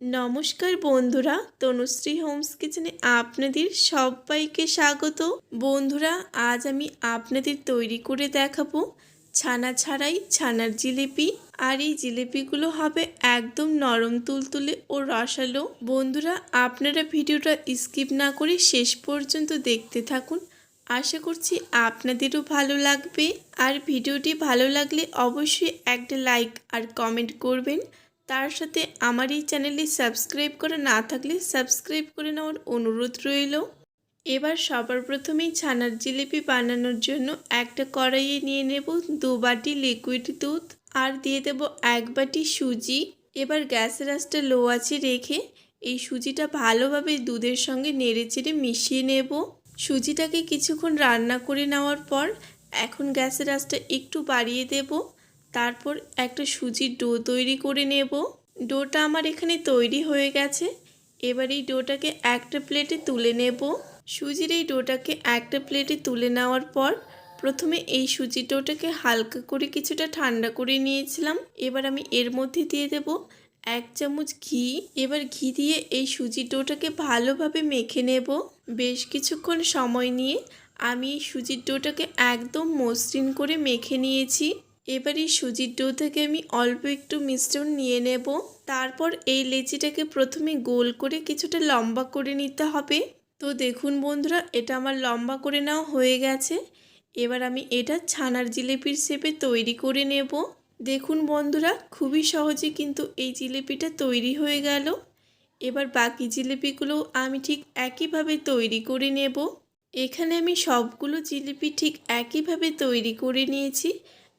নমস্কার বন্ধুরা, তনুশ্রী হোমস কিচেনে আপনাদের সবাইকে স্বাগত। বন্ধুরা, আজ আমি আপনাদের তৈরি করে দেখাবো ছানা ছাড়াই ছানার জিলিপি। আর এই জিলিপিগুলো হবে একদম নরম তুলতুলে ও রসালো। বন্ধুরা, আপনারা ভিডিওটা স্কিপ না করে শেষ পর্যন্ত দেখতে থাকুন। আশা করছি আপনাদেরও ভালো লাগবে। আর ভিডিওটি ভালো লাগলে অবশ্যই একটা লাইক আর কমেন্ট করবেন। তার সাথে আমার এই চ্যানেলে সাবস্ক্রাইব করে না থাকলে সাবস্ক্রাইব করে নেওয়ার অনুরোধ রইল। এবার সবার প্রথমেই ছানার জিলিপি বানানোর জন্য একটা কড়াইয়ে নিয়ে নেব দু বাটি লিকুইড দুধ আর দিয়ে দেব এক বাটি সুজি। এবার গ্যাসের আঁচটা লো আছে রেখে এই সুজিটা ভালোভাবে দুধের সঙ্গে নেড়ে চেড়ে মিশিয়ে নেব। সুজিটাকে কিছুক্ষণ রান্না করে নেওয়ার পর এখন গ্যাসের আঁচটা একটু বাড়িয়ে দেব। তারপর একটা সুজির ডো তৈরি করে নেব। ডোটা আমার এখানে তৈরি হয়ে গেছে। এবার এই ডোটাকে একটা প্লেটে তুলে নেব। সুজির এই ডোটাকে একটা প্লেটে তুলে নেওয়ার পর প্রথমে এই সুজির ডোটাকে হালকা করে কিছুটা ঠান্ডা করে নিয়েছিলাম। এবার আমি এর মধ্যে দিয়ে দেব এক চামচ ঘি। এবার ঘি দিয়ে এই সুজির ডোটাকে ভালোভাবে মেখে নেব। বেশ কিছুক্ষণ সময় নিয়ে আমি এই সুজির ডোটাকে একদম মসৃণ করে মেখে নিয়েছি। এবার এই সুজির ডো থেকে আমি অল্প একটু মিশ্রণ নিয়ে নেব। তারপর এই লেচিটাকে প্রথমে গোল করে কিছুটা লম্বা করে নিতে হবে। তো দেখুন বন্ধুরা, এটা আমার লম্বা করে নেওয়া হয়ে গেছে। এবার আমি এটা ছানার জিলিপির শেপে তৈরি করে নেব। দেখুন বন্ধুরা, খুবই সহজে কিন্তু এই জিলিপিটা তৈরি হয়ে গেল। এবার বাকি জিলিপিগুলো আমি ঠিক একইভাবে তৈরি করে নেব। এখানে আমি সবগুলো জিলিপি ঠিক একইভাবে তৈরি করে নিয়েছি।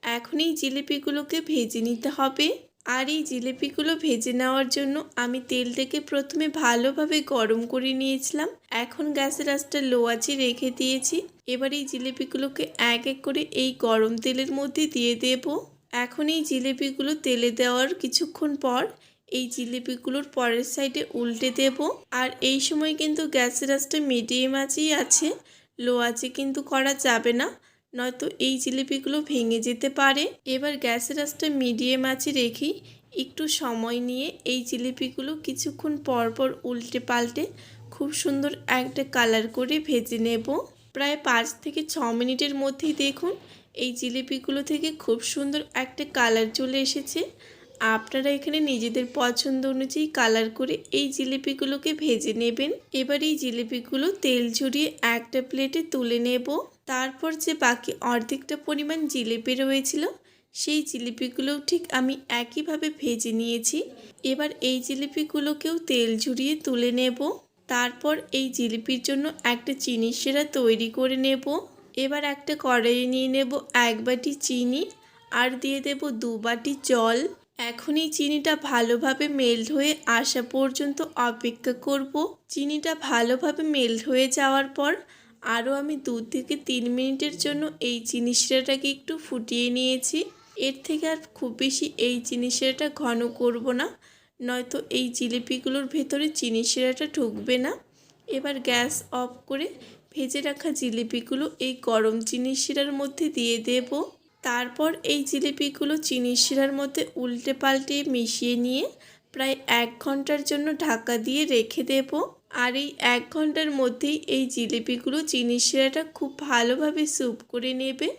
এখন এই জিলিপিগুলোকে ভেজে নিতে হবে। আর এই জিলিপিগুলো ভেজে নেওয়ার জন্য আমি তেলটাকে প্রথমে ভালোভাবে গরম করে নিয়েছিলাম। এখন গ্যাসের আঁচটা লো আছে রেখে দিয়েছি। এবার এই জিলিপিগুলোকে এক এক করে এই গরম তেলের মধ্যে দিয়ে দেব। এখন এই জিলিপিগুলো তেলে দেওয়ার কিছুক্ষণ পর এই জিলিপিগুলোর পরের সাইডে উল্টে দেব। আর এই সময় কিন্তু গ্যাসের আঁচটা মিডিয়াম আঁচেই আছে। লো আছে কিন্তু করা যাবে না। নয়তো এই জিলিপিগুলো ভেঙে যেতে পারে। এবার গ্যাসের আঁচটা মিডিয়াম আঁচে রেখেই একটু সময় নিয়ে এই জিলিপিগুলো কিছুক্ষণ পরপর পর উল্টে পাল্টে খুব সুন্দর একটা কালার করে ভেজে নেব। প্রায় পাঁচ থেকে ছ মিনিটের মধ্যেই দেখুন, এই জিলিপিগুলো থেকে খুব সুন্দর একটা কালার চলে এসেছে। আপনারা এখানে নিজেদের পছন্দ অনুযায়ী কালার করে এই জিলিপিগুলোকে ভেজে নেবেন। এবার এই জিলিপিগুলো তেল ঝরিয়ে একটা প্লেটে তুলে নেব। তারপর যে বাকি অর্ধেকটা পরিমাণ জিলিপি রয়েছিল, সেই জিলিপিগুলোও ঠিক আমি একইভাবে ভেজে নিয়েছি। এবার এই জিলিপিগুলোকেও তেল ঝুরিয়ে তুলে নেব। তারপর এই জিলিপির জন্য একটা চিনি সেরা তৈরি করে নেব। এবার একটা কড়াইয়ে নিয়ে নেব এক বাটি চিনি আর দিয়ে দেব দু বাটি জল। এখন এই চিনিটা ভালোভাবে মেল্ট হয়ে আসা পর্যন্ত অপেক্ষা করব। চিনিটা ভালোভাবে মেল্ট হয়ে যাওয়ার পর আরও আমি দু থেকে তিন মিনিটের জন্য এই চিনি শিরাটাকে একটু ফুটিয়ে নিয়েছি। এর থেকে আর খুব বেশি এই চিনি শিরাটা ঘন করব না, নয়তো এই জিলিপিগুলোর ভেতরে চিনি শিরাটা ঢুকবে না। এবার গ্যাস অফ করে ভেজে রাখা জিলিপিগুলো এই গরম চিনি শিরার মধ্যে দিয়ে দেব। তারপর এই জিলিপিগুলো চিনি শিরার মধ্যে উল্টে পাল্টে মিশিয়ে নিয়ে প্রায় এক ঘণ্টার জন্য ঢাকা দিয়ে রেখে দেব। আর এই এক ঘণ্টার মধ্যেই এই জিলিপিগুলো চিনি শিরাটা খুব ভালোভাবে স্যুপ করে নেবে।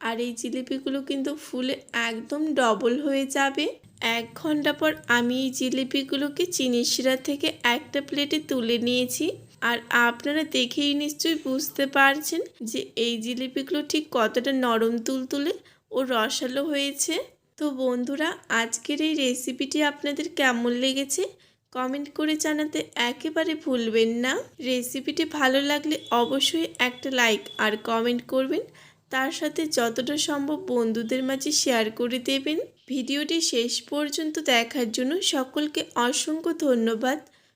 আর এই জিলিপিগুলো কিন্তু ফুলে একদম ডবল হয়ে যাবে। এক ঘণ্টা পর আমি এই জিলিপিগুলোকে চিনি শিরা থেকে একটা প্লেটে তুলে নিয়েছি। আর আপনারা দেখেই নিশ্চয়ই বুঝতে পারছেন যে এই জিলিপিগুলো ঠিক কতটা নরম তুলতুলে ও রসালো হয়েছে। তো বন্ধুরা, আজকের এই রেসিপিটি আপনাদের কেমন লেগেছে? কমেন্ট করে জানাতে একেবারে ভুলবেন না। রেসিপিটি ভালো লাগলে অবশ্যই একটা লাইক আর কমেন্ট করবেন। তার সাথে যতটা সম্ভব বন্ধুদের মাঝে শেয়ার করে দেবেন। ভিডিওটি শেষ পর্যন্ত দেখার জন্য সকলকে অসংখ্য ধন্যবাদ।